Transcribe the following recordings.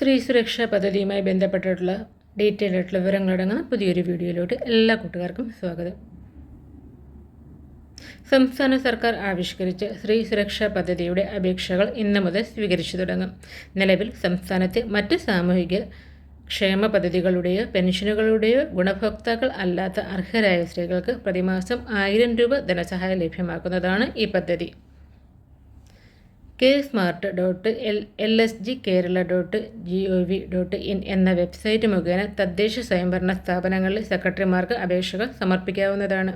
സ്ത്രീ സുരക്ഷാ പദ്ധതിയുമായി ബന്ധപ്പെട്ടിട്ടുള്ള ഡീറ്റെയിൽ ആയിട്ടുള്ള വിവരങ്ങളടങ്ങുന്ന പുതിയൊരു വീഡിയോയിലോട്ട് എല്ലാ കൂട്ടുകാർക്കും സ്വാഗതം. സംസ്ഥാന സർക്കാർ ആവിഷ്കരിച്ച സ്ത്രീ സുരക്ഷാ പദ്ധതിയുടെ അപേക്ഷകൾ ഇന്ന് മുതൽ സ്വീകരിച്ചു തുടങ്ങും. നിലവിൽ സംസ്ഥാനത്തെ മറ്റ് സാമൂഹിക ക്ഷേമ പദ്ധതികളുടെയോ പെൻഷനുകളുടെയോ ഗുണഭോക്താക്കൾ അല്ലാത്ത അർഹരായ സ്ത്രീകൾക്ക് പ്രതിമാസം ആയിരം രൂപ ധനസഹായം ലഭ്യമാക്കുന്നതാണ് ഈ പദ്ധതി. K smart dot L L S G Kerala dot G O V dot in എന്ന വെബ്സൈറ്റ് മുഖേന തദ്ദേശ സ്വയംഭരണ സ്ഥാപനങ്ങളിൽ സെക്രട്ടറിമാർക്ക് അപേക്ഷകൾ സമർപ്പിക്കാവുന്നതാണ്.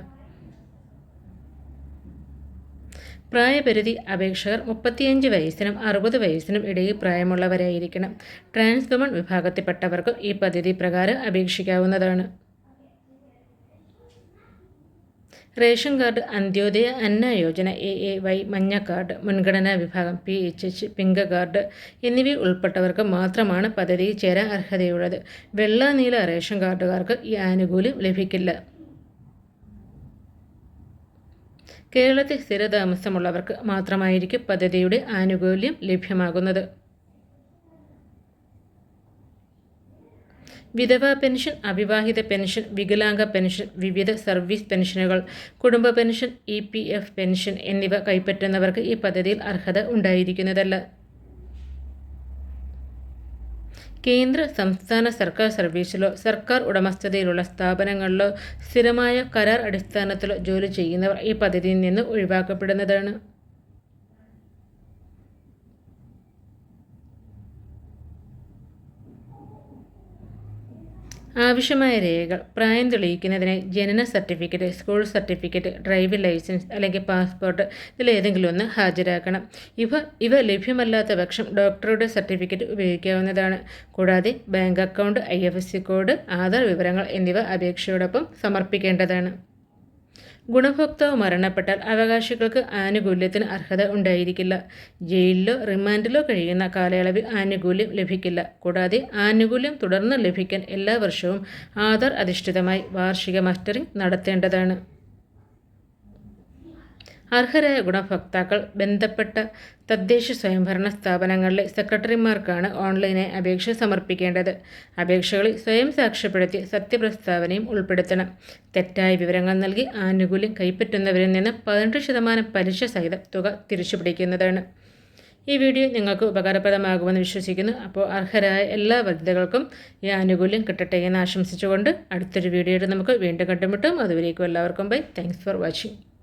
പ്രായപരിധി അപേക്ഷകർ മുപ്പത്തിയഞ്ച് വയസ്സിനും അറുപത് വയസ്സിനും ഇടയിൽ പ്രായമുള്ളവരായിരിക്കണം. ട്രാൻസ് വിഭാഗത്തിൽപ്പെട്ടവർക്ക് ഈ പദ്ധതി പ്രകാരം അപേക്ഷിക്കാവുന്നതാണ്. Ration card Antyodaya Anna Yojana A A Y മഞ്ഞ കാർഡ് മുൻഗണനാ വിഭാഗം P H H pink card എന്നിവ ഉൾപ്പെട്ടവർക്ക് മാത്രമാണ് പദ്ധതിയിൽ ചേരാൻ അർഹതയുള്ളത്. വെള്ള നീല റേഷൻ കാർഡുകാർക്ക് ഈ ആനുകൂല്യം ലഭിക്കില്ല. കേരളത്തിൽ സ്ഥിരതാമസമുള്ളവർക്ക് മാത്രമായിരിക്കും പദ്ധതിയുടെ ആനുകൂല്യം ലഭ്യമാകുന്നത്. വിധവാ പെൻഷൻ അവിവാഹിത പെൻഷൻ വികലാംഗ പെൻഷൻ വിവിധ സർവീസ് പെൻഷനുകൾ കുടുംബ pension E P F pension എന്നിവ കൈപ്പറ്റുന്നവർക്ക് ഈ പദ്ധതിയിൽ അർഹത ഉണ്ടായിരിക്കുന്നതല്ല. കേന്ദ്ര സംസ്ഥാന സർക്കാർ സർവീസിലോ സർക്കാർ ഉടമസ്ഥതയിലുള്ള സ്ഥാപനങ്ങളിലോ സ്ഥിരമായ കരാർ അടിസ്ഥാനത്തിലോ ജോലി ചെയ്യുന്നവർ ഈ പദ്ധതിയിൽ നിന്ന് ഒഴിവാക്കപ്പെടുന്നതാണ്. ആവശ്യമായ രേഖകൾ പ്രായം തെളിയിക്കുന്നതിനായി ജനന certificate school certificate driving licence അല്ലെങ്കിൽ പാസ്പോർട്ട് ഇതിലേതെങ്കിലും ഒന്ന് ഹാജരാക്കണം. ഇവ ഇവ ലഭ്യമല്ലാത്ത പക്ഷം ഡോക്ടറുടെ സർട്ടിഫിക്കറ്റ് ഉപയോഗിക്കാവുന്നതാണ്. കൂടാതെ bank account I code Aadhaar വിവരങ്ങൾ എന്നിവ അപേക്ഷയോടൊപ്പം സമർപ്പിക്കേണ്ടതാണ്. ഗുണഭോക്താവ് മരണപ്പെട്ടാൽ അവകാശികൾക്ക് ആനുകൂല്യത്തിന് അർഹത ഉണ്ടായിരിക്കില്ല. ജയിലിലോ റിമാൻഡിലോ കഴിയുന്ന കാലയളവിൽ ആനുകൂല്യം ലഭിക്കില്ല. കൂടാതെ ആനുകൂല്യം തുടർന്ന് ലഭിക്കാൻ എല്ലാ വർഷവും ആധാർ അധിഷ്ഠിതമായി വാർഷിക മസ്റ്ററിംഗ് നടത്തേണ്ടതാണ്. അർഹരായ ഗുണഭോക്താക്കൾ ബന്ധപ്പെട്ട തദ്ദേശ സ്വയംഭരണ സ്ഥാപനങ്ങളിലെ സെക്രട്ടറിമാർക്കാണ് ഓൺലൈനായി അപേക്ഷ സമർപ്പിക്കേണ്ടത്. അപേക്ഷകളിൽ സ്വയം സാക്ഷ്യപ്പെടുത്തി സത്യപ്രസ്താവനയും ഉൾപ്പെടുത്തണം. തെറ്റായ വിവരങ്ങൾ നൽകി ആനുകൂല്യം കൈപ്പറ്റുന്നവരിൽ നിന്ന് പതിനെട്ട് ശതമാനം പലിശ സഹിതം തുക തിരിച്ചുപിടിക്കുന്നതാണ്. ഈ വീഡിയോ നിങ്ങൾക്ക് ഉപകാരപ്രദമാകുമെന്ന് വിശ്വസിക്കുന്നു. അപ്പോൾ അർഹരായ എല്ലാ വനിതകൾക്കും ഈ ആനുകൂല്യം കിട്ടട്ടെ എന്ന് ആശംസിച്ചുകൊണ്ട് അടുത്തൊരു വീഡിയോയിൽ നമുക്ക് വീണ്ടും കണ്ടുമുട്ടും. അതുവരേക്കും എല്ലാവർക്കും ബൈ. Thanks for watching